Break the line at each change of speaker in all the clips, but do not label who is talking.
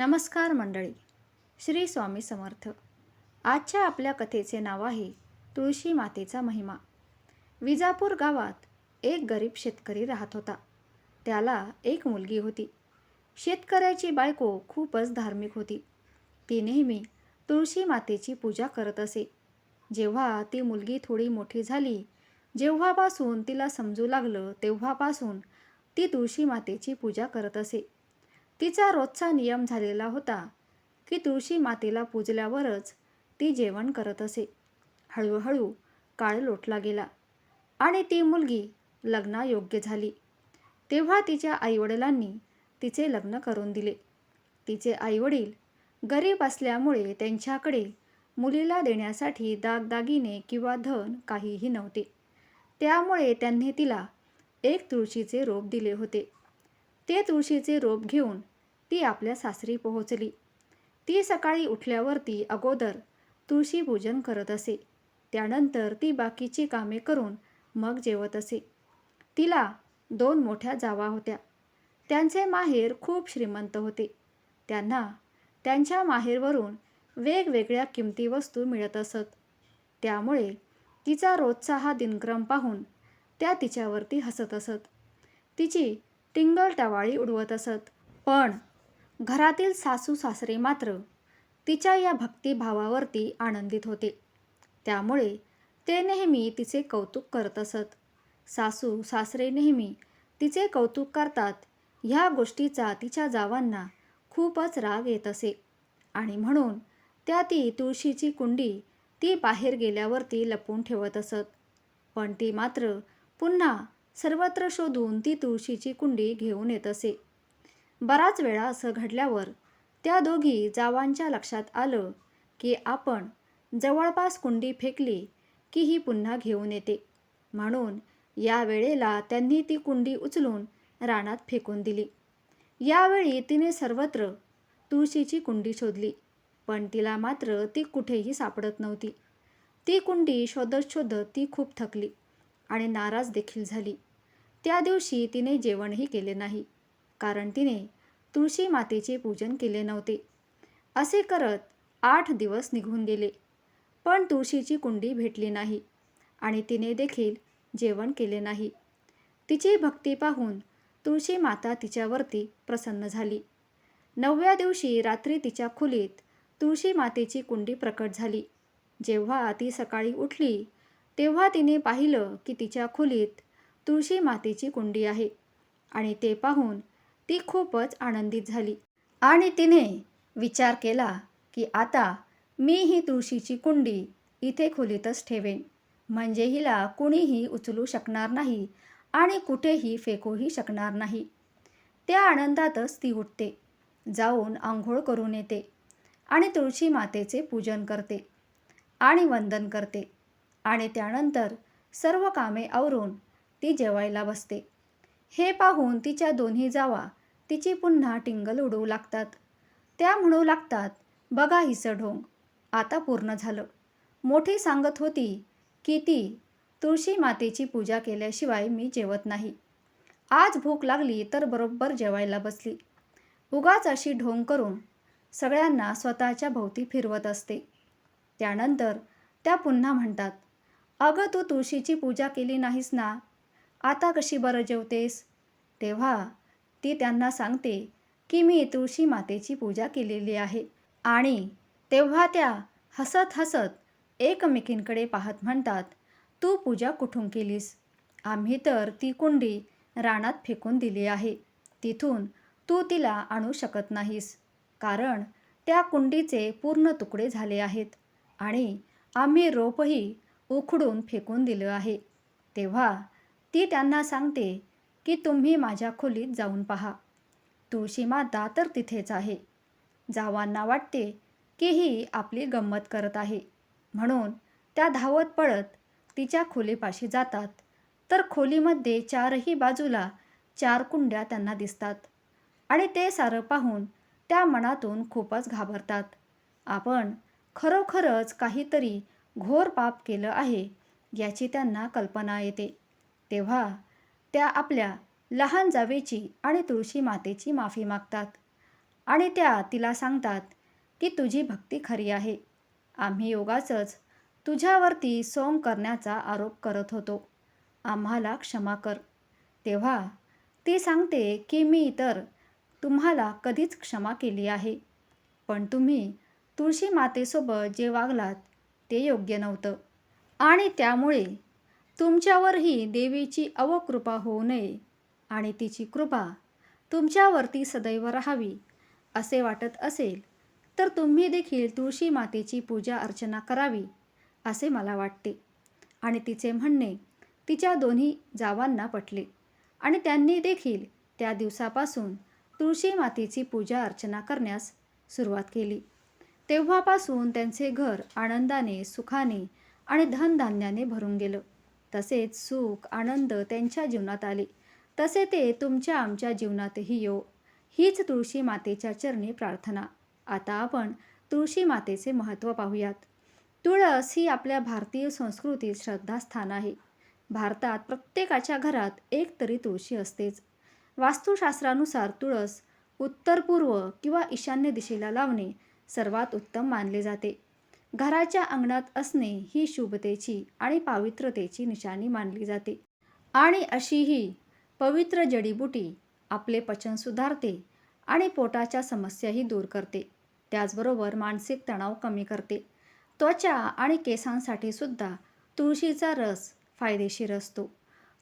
नमस्कार मंडळी. श्री स्वामी समर्थ. आजच्या आपल्या कथेचे नाव आहे तुळशी मातेचा महिमा. विजापूर गावात एक गरीब शेतकरी राहत होता. त्याला एक मुलगी होती. शेतकऱ्याची बायको खूपच धार्मिक होती. ती नेहमी तुळशी मातेची पूजा करत असे. जेव्हा ती मुलगी थोडी मोठी झाली जेव्हापासून तिला समजू लागलं तेव्हापासून ती तुळशी मातेची पूजा करत असे. तिचा रोजचा नियम झालेला होता की तुळशी मातेला पूजल्यावरच ती जेवण करत असे. हळूहळू काळ लोटला गेला आणि ती मुलगी लग्नायोग्य झाली. तेव्हा तिच्या आईवडिलांनी तिचे लग्न करून दिले. तिचे आईवडील गरीब असल्यामुळे त्यांच्याकडे मुलीला देण्यासाठी दागदागिने किंवा धन काहीही नव्हते. त्यामुळे त्यांनी तिला एक तुळशीचे रोप दिले होते. ते तुळशीचे रोप घेऊन ती आपल्या सासरी पोहोचली. ती सकाळी उठल्यावरती अगोदर तुळशी पूजन करत असे. त्यानंतर ती बाकीची कामे करून मग जेवत असे. तिला दोन मोठ्या जावा होत्या. त्यांचे माहेर खूप श्रीमंत होते. त्यांना त्यांच्या माहेरवरून वेगवेगळ्या किमती वस्तू मिळत असत. त्यामुळे तिचा रोजचा हा दिनक्रम पाहून त्या तिच्यावरती हसत असत. तिची टिंगल टवाळी उडवत असत. पण घरातील सासू सासरे मात्र तिच्या या भक्तिभावावरती आनंदित होते. त्यामुळे ते नेहमी तिचे कौतुक करत असत. सासू सासरे नेहमी तिचे कौतुक करतात. ह्या गोष्टीचा तिच्या जावांना खूपच राग येत असे. आणि म्हणून त्या ती तुळशीची कुंडी ती बाहेर गेल्यावरती लपवून ठेवत असत. पण ती मात्र पुन्हा सर्वत्र शोधून ती तुळशीची कुंडी घेऊन येत असे. बराच वेळा असं घडल्यावर त्या दोघी जावांच्या लक्षात आलं की आपण जवळपास कुंडी फेकली की ही पुन्हा घेऊन येते. म्हणून या वेळेला त्यांनी ती कुंडी उचलून रानात फेकून दिली. यावेळी तिने सर्वत्र तुळशीची कुंडी शोधली पण तिला मात्र ती कुठेही सापडत नव्हती. ती कुंडी शोधत शोधत ती खूप थकली आणि नाराज देखील झाली. त्या दिवशी तिने जेवणही केले नाही. कारण तिने तुळशी मातेचे पूजन केले नव्हते. असे करत आठ दिवस निघून गेले. पण तुळशीची कुंडी भेटली नाही आणि तिने देखील जेवण केले नाही. तिची भक्ती पाहून तुळशी माता तिच्यावरती प्रसन्न झाली. नवव्या दिवशी रात्री तिच्या खोलीत तुळशी मातेची कुंडी प्रकट झाली. जेव्हा ती सकाळी उठली तेव्हा तिने पाहिलं की तिच्या खोलीत तुळशी मातेची कुंडी आहे आणि ते पाहून ती खूपच आनंदित झाली. आणि तिने विचार केला की आता मी ही तुळशीची कुंडी इथे खोलीतच ठेवेन. म्हणजे हिला कुणीही उचलू शकणार नाही आणि कुठेही फेकूही शकणार नाही. त्या आनंदातच ती उठते. जाऊन आंघोळ करून येते आणि तुळशी मातेचे पूजन करते आणि वंदन करते. आणि त्यानंतर सर्व कामे आवरून ती जेवायला बसते. हे पाहून तिच्या दोन्ही जावा तिची पुन्हा टिंगल उडवू लागतात. त्या म्हणू लागतात बघा हिचं ढोंग. आता पूर्ण झालं. मोठी सांगत होती की ती तुळशी मातेची पूजा केल्याशिवाय मी जेवत नाही. आज भूक लागली तर बरोबर जेवायला बसली. उगाच अशी ढोंग करून सगळ्यांना स्वतःच्या भोवती फिरवत असते. त्यानंतर त्या पुन्हा म्हणतात अगं तू तुळशीची पूजा केली नाहीस ना? आता कशी बरं जेवतेस? तेव्हा ती त्यांना सांगते की मी तुळशी मातेची पूजा केलेली आहे. आणि तेव्हा त्या हसत हसत एकमेकींकडे पाहत म्हणतात तू पूजा कुठून केलीस? आम्ही तर ती कुंडी रानात फेकून दिली आहे. तिथून तू तिला आणू शकत नाहीस. कारण त्या कुंडीचे पूर्ण तुकडे झाले आहेत आणि आम्ही रोपही उखडून फेकून दिलं आहे. तेव्हा ती त्यांना सांगते की तुम्ही माझ्या खोलीत जाऊन पहा. तुळशी माता तर तिथेच आहे. जावांना वाटते की ही आपली गंमत करत आहे. म्हणून त्या धावत पळत तिच्या खोलीपाशी जातात. तर खोलीमध्ये चारही बाजूला चार कुंड्या त्यांना दिसतात. आणि ते सारं पाहून त्या मनातून खूपच घाबरतात. आपण खरोखरच काहीतरी घोर पाप केलं आहे याची त्यांना कल्पना येते. तेव्हा त्या आपल्या लहान जावेची आणि तुळशी मातेची माफी मागतात. आणि त्या तिला सांगतात की तुझी भक्ती खरी आहे. आम्ही योगाचंच तुझ्यावरती सोंग करण्याचा आरोप करत होतो. आम्हाला क्षमा कर. तेव्हा ती सांगते की मी तर तुम्हाला कधीच क्षमा केली आहे. पण तुम्ही तुळशी मातेसोबत जे वागलात ते योग्य नव्हतं. आणि त्यामुळे तुमच्यावरही देवीची अवकृपा होऊ नये आणि तिची कृपा तुमच्यावरती सदैव राहावी असे वाटत असेल तर तुम्ही देखील तुळशी मातेची पूजा अर्चना करावी असे मला वाटते. आणि तिचे म्हणणे तिच्या दोन्ही जावांना पटले. आणि त्यांनी देखील त्या दिवसापासून तुळशी मातेची पूजा अर्चना करण्यास सुरुवात केली. तेव्हापासून त्यांचे घर आनंदाने सुखाने आणि धनधान्याने भरून गेलं. तसेच सुख आनंद त्यांच्या जीवनात आले. तसे ते तुमच्या आमच्या जीवनातही येऊ हीच तुळशी मातेच्या चरणी प्रार्थना. आता आपण तुळशी मातेचे महत्त्व पाहूयात. तुळस ही आपल्या भारतीय संस्कृतीत श्रद्धास्थान आहे. भारतात प्रत्येकाच्या घरात एक तरी तुळशी असतेच. वास्तुशास्त्रानुसार तुळस उत्तर पूर्व किंवा ईशान्य दिशेला लावणे सर्वात उत्तम मानले जाते. घराच्या अंगणात असणे ही शुभतेची आणि पावित्रतेची निशाणी मानली जाते. आणि अशी ही पवित्र जडीबुटी आपले पचन सुधारते आणि पोटाच्या समस्याही दूर करते. त्याचबरोबर मानसिक तणाव कमी करते. त्वचा आणि केसांसाठी सुद्धा तुळशीचा रस फायदेशीर असतो.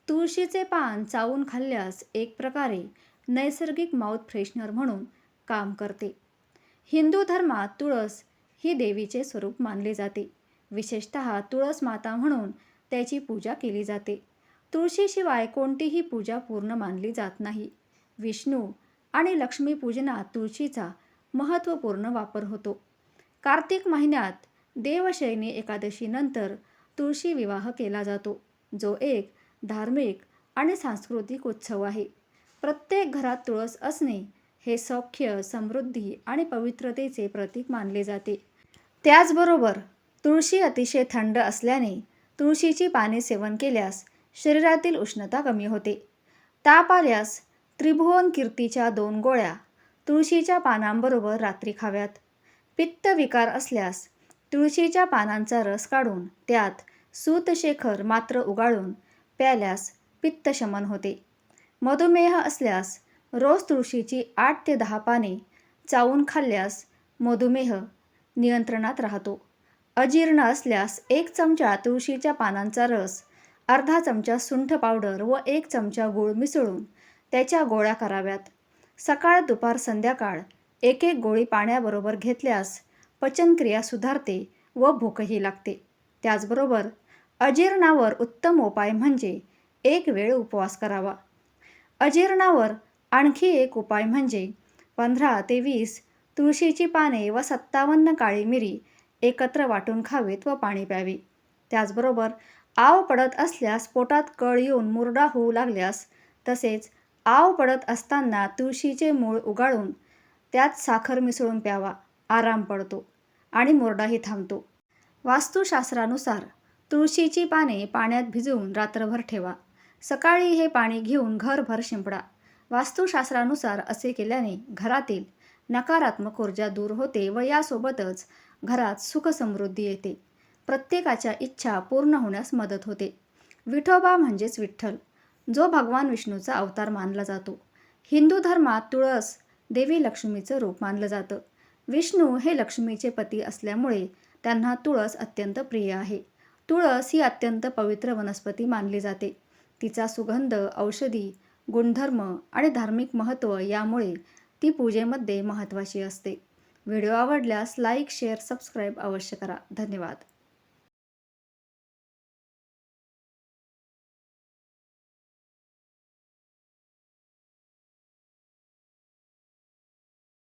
तुळशीचे पान चावून खाल्ल्यास एक प्रकारे नैसर्गिक माउथ फ्रेशनर म्हणून काम करते. हिंदू धर्मात तुळस ही देवीचे स्वरूप मानले जाते. विशेषत तुळस माता म्हणून त्याची पूजा केली जाते. तुळशीशिवाय कोणतीही पूजा पूर्ण मानली जात नाही. विष्णू आणि लक्ष्मीपूजनात तुळशीचा महत्त्वपूर्ण वापर होतो. कार्तिक महिन्यात देवशयनी एकादशीनंतर तुळशी विवाह केला जातो. जो एक धार्मिक आणि सांस्कृतिक उत्सव आहे. प्रत्येक घरात तुळस असणे हे सौख्य समृद्धी आणि पवित्रतेचे प्रतीक मानले जाते. त्याचबरोबर तुळशी अतिशय थंड असल्याने तुळशीची पाने सेवन केल्यास शरीरातील उष्णता कमी होते. ताप आल्यास त्रिभुवन कीर्तीच्या दोन गोळ्या तुळशीच्या पानांबरोबर रात्री खाव्यात. पित्त विकार असल्यास तुळशीच्या पानांचा रस काढून त्यात सूतशेखर मात्र उगाळून प्याल्यास पित्तशमन होते. मधुमेह असल्यास रोज तुळशीची आठ ते दहा पाने चावून खाल्ल्यास मधुमेह नियंत्रणात राहतो. अजीर्ण असल्यास एक चमचा तुळशीच्या पानांचा रस अर्धा चमचा सुंठ पावडर व एक चमचा गूळ मिसळून त्याच्या गोळ्या कराव्यात. सकाळ दुपार संध्याकाळ एक एक गोळी पाण्याबरोबर घेतल्यास पचनक्रिया सुधारते व भूकही लागते. त्याचबरोबर अजीर्णावर उत्तम उपाय म्हणजे एक वेळ उपवास करावा. अजीर्णावर आणखी एक उपाय म्हणजे पंधरा ते वीस तुळशीची पाने व सत्तावन्न काळी मिरी एकत्र वाटून खावेत व पाणी प्यावे. त्याचबरोबर आव पडत असल्यास पोटात कळ येऊन मुरडा होऊ लागल्यास तसेच आव पडत असताना तुळशीचे मूळ उगाळून त्यात साखर मिसळून प्यावा आराम पडतो आणि मुरडाही थांबतो. वास्तुशास्त्रानुसार तुळशीची पाने पाण्यात भिजवून रात्रभर ठेवा. सकाळी हे पाणी घेऊन घरभर शिंपडा. वास्तुशास्त्रानुसार असे केल्याने घरातील नकारात्मक ऊर्जा दूर होते व यासोबतच घरात सुखसमृद्धी येते. प्रत्येकाच्या इच्छा पूर्ण होण्यास मदत होते. विठोबा म्हणजेच विठ्ठल जो भगवान विष्णूचा अवतार मानला जातो. हिंदू धर्मात तुळस देवी लक्ष्मीचं रूप मानलं जातं. विष्णू हे लक्ष्मीचे पती असल्यामुळे त्यांना तुळस अत्यंत प्रिय आहे. तुळस ही अत्यंत पवित्र वनस्पती मानली जाते. तिचा सुगंध औषधी गुणधर्म आणि धार्मिक महत्त्व यामुळे ती पूजेमध्ये महत्त्वाची असते. व्हिडिओ आवडल्यास लाईक शेअर सबस्क्राईब अवश्य करा. धन्यवाद.